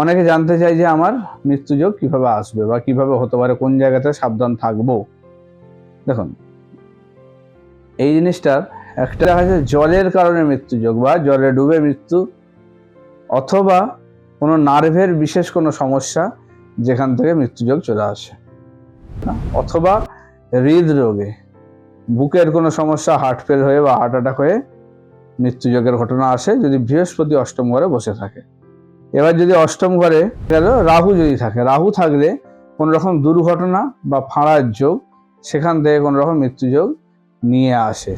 অনেকে জানতে চাই যে আমার মৃত্যুযোগ কীভাবে আসবে বা কীভাবে হতে পারে, কোন জায়গাতে সাবধান থাকব দেখুন, এই জিনিসটার একটা দেখা জলের কারণে মৃত্যুযোগ বা জলে ডুবে মৃত্যু অথবা কোনো নার্ভের বিশেষ কোনো সমস্যা যেখান থেকে মৃত্যুযোগ চলে আসে? অথবা হৃদরোগে, বুকের কোনো সমস্যা হার্ট ফেল হয়ে বা হার্ট অ্যাটাক হয়ে মৃত্যুযোগের ঘটনা আসে যদি বৃহস্পতি অষ্টম ঘরে বসে থাকে এবার যদি অষ্টম ঘরে গেল রাহু যদি থাকে, রাহু থাকলে কোনো রকম দুর্ঘটনা বা ফাঁড়ার যোগ, সেখান থেকে কোনো রকম মৃত্যুযোগ নিয়ে আসে।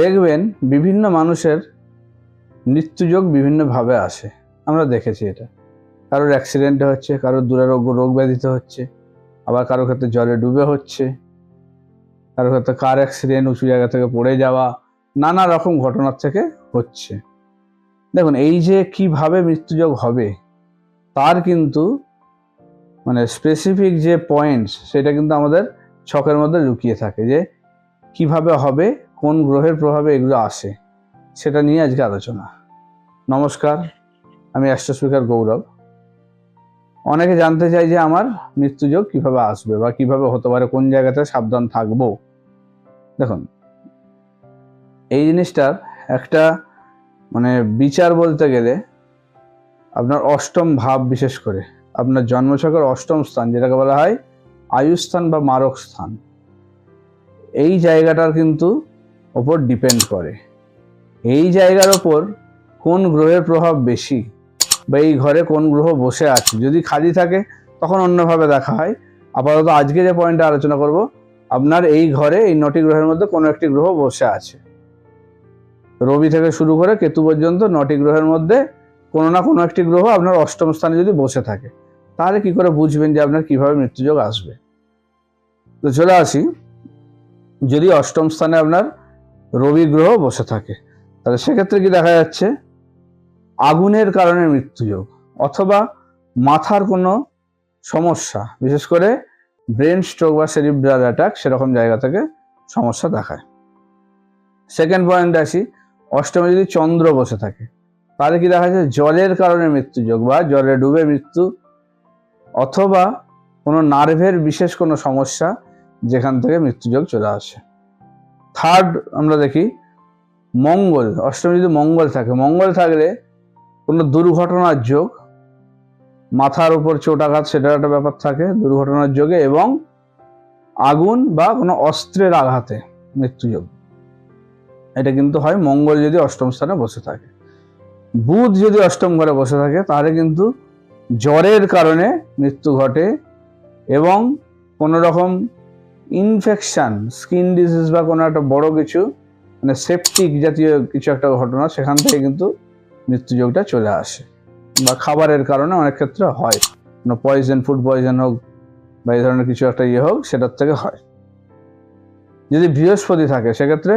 দেখবেন বিভিন্ন মানুষের মৃত্যুযোগ বিভিন্নভাবে আসে। আমরা দেখেছি এটা। কারোর অ্যাক্সিডেন্টে হচ্ছে, কারোর দুরারোগ্য রোগ ব্যাধিতে হচ্ছে, আবার কারোর ক্ষেত্রে জলে ডুবে হচ্ছে কারোর ক্ষেত্রে কার অ্যাক্সিডেন্ট উঁচু জায়গা থেকে পড়ে যাওয়া নানা রকম ঘটনার থেকে হচ্ছে। দেখুন, এই যে কীভাবে মৃত্যুযোগ হবে, তার কিন্তু মানে স্পেসিফিক যে পয়েন্টস সেটা কিন্তু আমাদের ছকের মধ্যে লুকিয়ে থাকে যে কীভাবে হবে, কোন গ্রহের প্রভাবে এগুলো আসে, সেটা নিয়ে আজকে আলোচনা। নমস্কার, আমি অ্যাস্ট্রোস্পিকার গৌরব। অনেকে জানতে চাই যে আমার মৃত্যুযোগ কীভাবে আসবে বা কীভাবে হতে পারে, কোন জায়গাতে সাবধান থাকব। দেখুন এই জিনিসটার একটা মানে বিচার বলতে গেলে আপনার অষ্টম ভাব বিশেষ করে। আপনার জন্মছকের অষ্টম স্থান, যেটাকে বলা হয় আয়ুস্থান বা মারক স্থান। এই জায়গাটার কিন্তু ওপর ডিপেন্ড করে। এই জায়গার ওপর কোন গ্রহের প্রভাব বেশি বা এই ঘরে কোন গ্রহ বসে আছে? যদি খালি থাকে, তখন অন্যভাবে দেখা হয়। আপাতত আজকে যে পয়েন্টটা আলোচনা করব, আপনার এই ঘরে এই নটি গ্রহের মধ্যে কোনো একটি গ্রহ বসে আছে। রবি থেকে শুরু করে কেতু পর্যন্ত নটি গ্রহের মধ্যে কোনো না কোনো একটি গ্রহ আপনার অষ্টম স্থানে যদি বসে থাকে, তাহলে কি করে বুঝবেন যে আপনার কীভাবে মৃত্যুযোগ আসবে? তো চলে আসি, যদি অষ্টম স্থানে আপনার রবি গ্রহ বসে থাকে, তাহলে সেক্ষেত্রে কি দেখা যাচ্ছে? আগুনের কারণে মৃত্যুযোগ অথবা মাথার কোনো সমস্যা, বিশেষ করে ব্রেন স্ট্রোক বা সেরিব্রাল অ্যাটাক সেরকম জায়গা থেকে সমস্যা দেখায়। সেকেন্ড পয়েন্ট আসি অষ্টমে যদি চন্দ্র বসে থাকে, তাহলে কি দেখা যায় জলের কারণে মৃত্যুযোগ বা জলে ডুবে মৃত্যু? অথবা কোনো নার্ভের বিশেষ কোনো সমস্যা যেখান থেকে মৃত্যুযোগ চলে আসে? থার্ড আমরা দেখি, মঙ্গল, অষ্টমী যদি মঙ্গল থাকে, মঙ্গল থাকলে কোনো দুর্ঘটনার যোগ, মাথার উপর চোট আঘাত সেটার একটা ব্যাপার থাকে, দুর্ঘটনার যোগে এবং আগুন বা কোনো অস্ত্রের আঘাতে মৃত্যুযোগ এটা কিন্তু হয় মঙ্গল যদি অষ্টম স্থানে বসে থাকে। বুধ যদি অষ্টম ঘরে বসে থাকে, তাহলে কিন্তু জ্বরের কারণে মৃত্যু ঘটে এবং কোনো রকম ইনফেকশন স্কিন ডিজিজ বা কোনো একটা বড় কিছু মানে সেপটিক জাতীয় কিছু একটা ঘটনা, সেখান থেকে কিন্তু মৃত্যুযোগটা চলে আসে বা খাবারের কারণে অনেক ক্ষেত্রে হয়। কোনো পয়জন ফুড পয়জন হোক বা এই ধরনের কিছু একটা ইয়ে হোক, সেটার থেকে হয়। যদি বৃহস্পতি থাকে, সেক্ষেত্রে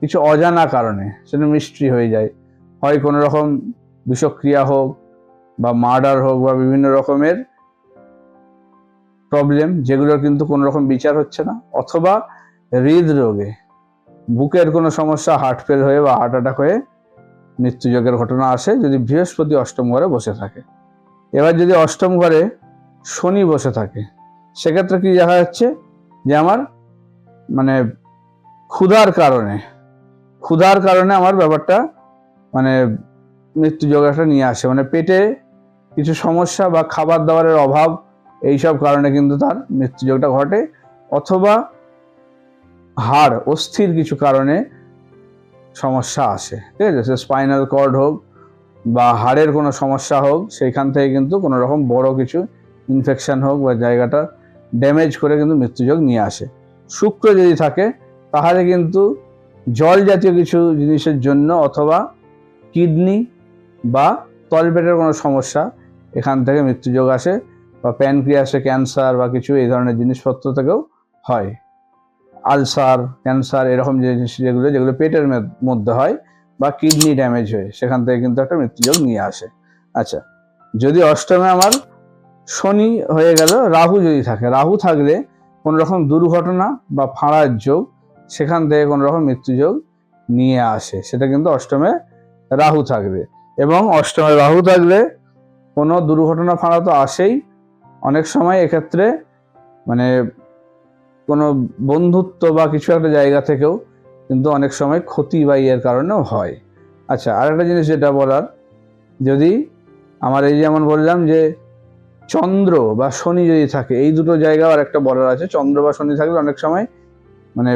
কিছু অজানা কারণে সেটা মিস্ট্রি হয়ে যায়। হয় কোনো রকম বিষক্রিয়া হোক বা মার্ডার হোক বা বিভিন্ন রকমের প্রবলেম, যেগুলোর কিন্তু কোনো রকম বিচার হচ্ছে না, অথবা হৃদরোগে, বুকের কোনো সমস্যা হার্ট ফেল হয়ে বা হার্ট অ্যাটাক হয়ে মৃত্যুযোগের ঘটনা আসে যদি বৃহস্পতি অষ্টম ঘরে বসে থাকে। এবার যদি অষ্টম ঘরে শনি বসে থাকে, সেক্ষেত্রে কি দেখা যাচ্ছে যে আমার মানে ক্ষুধার কারণে ক্ষুধার কারণে আমার ব্যাপারটা মানে মৃত্যুযোগ একটা নিয়ে আসে। মানে পেটে কিছু সমস্যা বা খাবার দাবারের অভাব, এইসব কারণে কিন্তু তার মৃত্যুযোগটা ঘটে। অথবা হাড়, অস্থির কিছু কারণে সমস্যা আসে। ঠিক আছে? সে স্পাইনাল কর্ড হোক বা হাড়ের কোনো সমস্যা হোক, সেইখান থেকে কিন্তু কোনো রকম বড় কিছু ইনফেকশন হোক বা জায়গাটা ড্যামেজ করে কিন্তু মৃত্যুযোগ নিয়ে আসে। শুক্র যদি থাকে, তাহলে কিন্তু জল জাতীয় কিছু জিনিসের জন্য অথবা কিডনি বা তলপেটের কোনো সমস্যা, এখান থেকে মৃত্যুযোগ আসে বা প্যানক্রিয়াসে ক্যান্সার বা কিছু এই ধরনের জিনিসপত্র থেকেও হয়। আলসার ক্যান্সার এরকম যে জিনিস যেগুলো যেগুলো পেটের মধ্যে হয় বা কিডনি ড্যামেজ হয়ে, সেখান থেকে কিন্তু একটা মৃত্যুযোগ নিয়ে আসে। আচ্ছা যদি অষ্টমে আমার শনি হয়ে গেল, রাহু যদি থাকে, রাহু থাকলে কোনো রকম দুর্ঘটনা বা ফাঁড়ার যোগ সেখান থেকে কোনো রকম মৃত্যুযোগ নিয়ে আসে। সেটা কিন্তু অষ্টমে রাহু থাকবে। এবং অষ্টমে রাহু থাকলে কোনো দুর্ঘটনা ফাঁড়া তো আসেই। অনেক সময় এক্ষেত্রে মানে কোনো বন্ধুত্ব বা কিছু একটা জায়গা থেকেও কিন্তু অনেক সময় ক্ষতি বা ইয়ের কারণেও হয়। আচ্ছা আর একটা জিনিস যেটা বলার, যদি আমার এই যেমন বললাম যে চন্দ্র বা শনি যদি থাকে, এই দুটো জায়গা আর একটা বলার আছে। চন্দ্র বা শনি থাকলে অনেক সময় মানে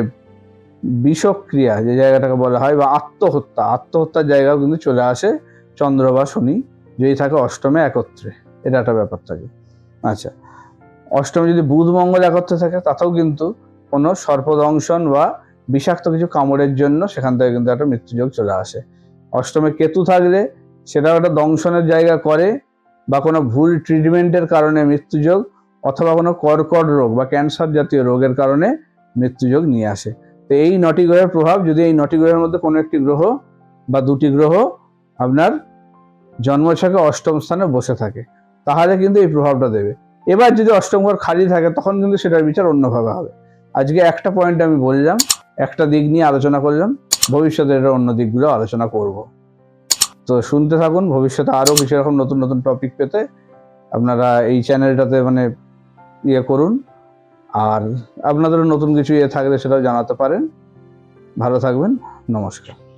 বিষক্রিয়া, যে জায়গাটাকে বলা হয়, বা আত্মহত্যা। আত্মহত্যার জায়গাও কিন্তু চলে আসে চন্দ্র বা শনি যদি থাকে অষ্টমে একত্রে। এটা একটা ব্যাপার থাকে। আচ্ছা অষ্টমে যদি বুধ মঙ্গল একত্রে থাকে, তাতেও কিন্তু কোনো সর্পদংশন বা বিষাক্ত কিছু কামড়ের জন্য সেখান থেকে কিন্তু একটা মৃত্যুযোগ চলে আসে। অষ্টমে কেতু থাকলে সেটাও একটা দংশনের জায়গা করে, বা কোনো ভুল ট্রিটমেন্টের কারণে মৃত্যুযোগ, অথবা কোনো কর্কট রোগ বা ক্যান্সার জাতীয় রোগের কারণে মৃত্যুযোগ নিয়ে আসে। তো এই নটি গ্রহের প্রভাব যদি এই নটি গ্রহের মধ্যে কোনো একটি গ্রহ বা দুটি গ্রহ আপনার জন্মছকে অষ্টম স্থানে বসে থাকে, তাহলে কিন্তু এই প্রভাবটা দেবে। এবার যদি অষ্টম ঘর খালি থাকে, তখন কিন্তু সেটার বিচার অন্যভাবে হবে। আজকে একটা পয়েন্ট আমি বললাম, একটা দিক নিয়ে আলোচনা করলাম, ভবিষ্যতে এটা অন্য দিকগুলো আলোচনা করব। তো শুনতে থাকুন, ভবিষ্যতে আরও কিছু এরকম নতুন নতুন টপিক পেতে আপনারা এই চ্যানেলটাতে মানে ইয়ে করুন। আর আপনাদেরও নতুন কিছু ইয়ে থাকলে সেটাও জানাতে পারেন। ভালো থাকবেন নমস্কার।